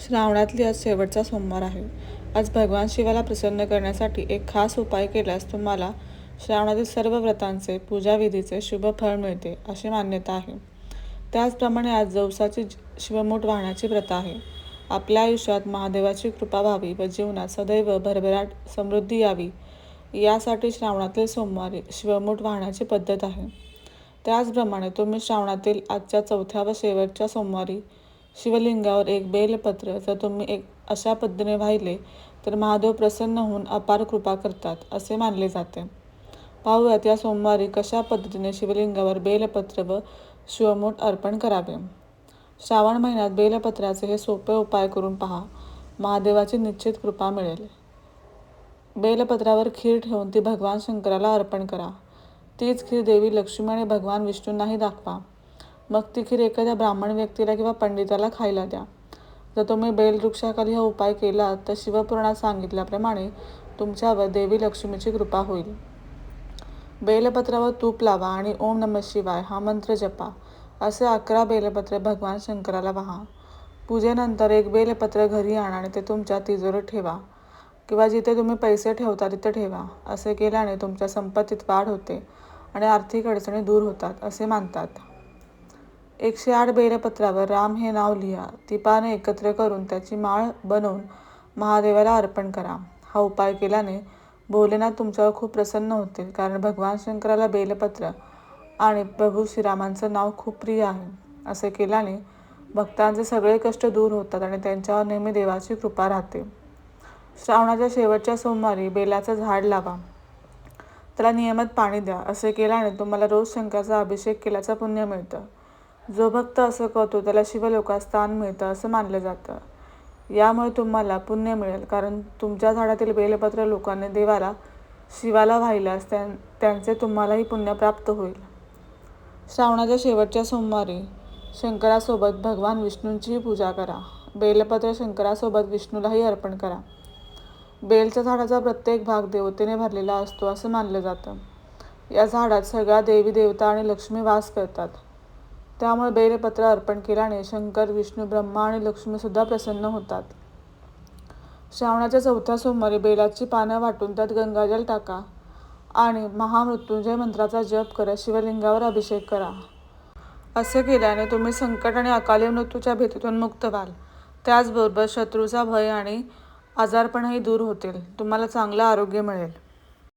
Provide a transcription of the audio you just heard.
श्रावणातली आज शेवटचा सोमवार आहे. आज भगवान शिवाला प्रसन्न करण्यासाठी एक खास उपाय केल्यास तुम्हाला श्रावणातील सर्व व्रतांचे पूजाविधीचे शुभ फळ मिळते अशी मान्यता आहे. त्याचप्रमाणे आज जवसाची शिवमूठ वाहण्याची प्रथा आहे. आपल्या आयुष्यात महादेवाची कृपा व्हावी व जीवनात सदैव भरभराट समृद्धी यावी यासाठी श्रावणातील सोमवारी शिवमूठ वाहण्याची पद्धत आहे. त्याचप्रमाणे तुम्ही श्रावणातील आजच्या चौथ्या व शेवटच्या सोमवारी शिवलिंगावर एक बेलपत्र जर तुम्ही एक अशा पद्धतीने वाहिले तर महादेव प्रसन्न होऊन अपार कृपा करतात असे मानले जाते. पाहूयात या सोमवारी कशा पद्धतीने शिवलिंगावर बेलपत्र व शिवमूठ अर्पण करावे. श्रावण महिन्यात बेलपत्राचे हे सोपे उपाय करून पहा. महादेवाची निश्चित कृपा मिळेल. बेलपत्रावर खीर ठेवून ती भगवान शंकराला अर्पण करा. तीच खीर देवी लक्ष्मी आणि भगवान विष्णूंनाही दाखवा. मग ती खीर एखाद्या ब्राह्मण व्यक्तीला किंवा पंडिताला खायला द्या. जर तुम्ही बेलवृक्षाखाली हा उपाय केला तर शिवपुराणात सांगितल्याप्रमाणे तुमच्यावर देवी लक्ष्मीची कृपा होईल. बेलपत्रावर तूप लावा आणि ओम नम शिवाय हा मंत्र जपा. असे अकरा बेलपत्र भगवान शंकराला वाहा पूजेनंतर एक बेलपत्र घरी आणा आणि ते तुमच्या तिजोरीत ठेवा. किंवा जिथे तुम्ही पैसे ठेवता तिथे ठेवा. असे केल्याने तुमच्या संपत्तीत वाढ होते आणि आर्थिक अडचणी दूर होतात असे मानतात. एकशे आठ बेलपत्रावर राम हे नाव लिहा. ती पानं एकत्र करून त्याची माळ बनवून महादेवाला अर्पण करा. हा उपाय केल्याने भोलेनाथ तुमच्यावर खूप प्रसन्न होतील कारण भगवान शंकराला बेलपत्र आणि प्रभू श्रीरामांचं नाव खूप प्रिय आहे. असे केल्याने भक्तांचे सगळे कष्ट दूर होतात आणि त्यांच्यावर नेहमी देवाची कृपा राहते. श्रावणाच्या शेवटच्या सोमवारी बेलाचं झाड लावा. त्याला नियमित पाणी द्या. असे केल्याने तुम्हाला रोज शंकराचा अभिषेक केल्याचं पुण्य मिळतं. जो भक्त असं करतो त्याला शिवलोकात स्थान मिळतं असं मानलं जातं. यामुळे तुम्हाला पुण्य मिळेल. कारण तुमच्या झाडातील बेलपत्र लोकांनी देवाला शिवाला वाहिल्यास त्यां त्यांचे तुम्हालाही पुण्य प्राप्त होईल. श्रावणाच्या शेवटच्या सोमवारी शंकरासोबत भगवान विष्णूंचीही पूजा करा. बेलपत्र शंकरासोबत विष्णूलाही अर्पण करा. बेलच्या झाडाचा प्रत्येक भाग देवतेने भरलेला असतो असं मानलं जातं. या झाडात सगळ्या देवी देवता आणि लक्ष्मी वास करतात. त्यामुळे बेलपत्र अर्पण केल्याने शंकर विष्णू ब्रह्मा आणि लक्ष्मीसुद्धा प्रसन्न होतात. श्रावणाच्या चौथ्या सोमवारी बेलाची पानं वाटून त्यात गंगाजल टाका आणि महामृत्युंजय मंत्राचा जप करत शिवलिंगावर अभिषेक करा. असे केल्याने तुम्ही संकट आणि अकाली मृत्यूच्या भीतीतून मुक्त व्हाल. त्याचबरोबर शत्रूचा भय आणि आजारपणही दूर होतील. तुम्हाला चांगलं आरोग्य मिळेल.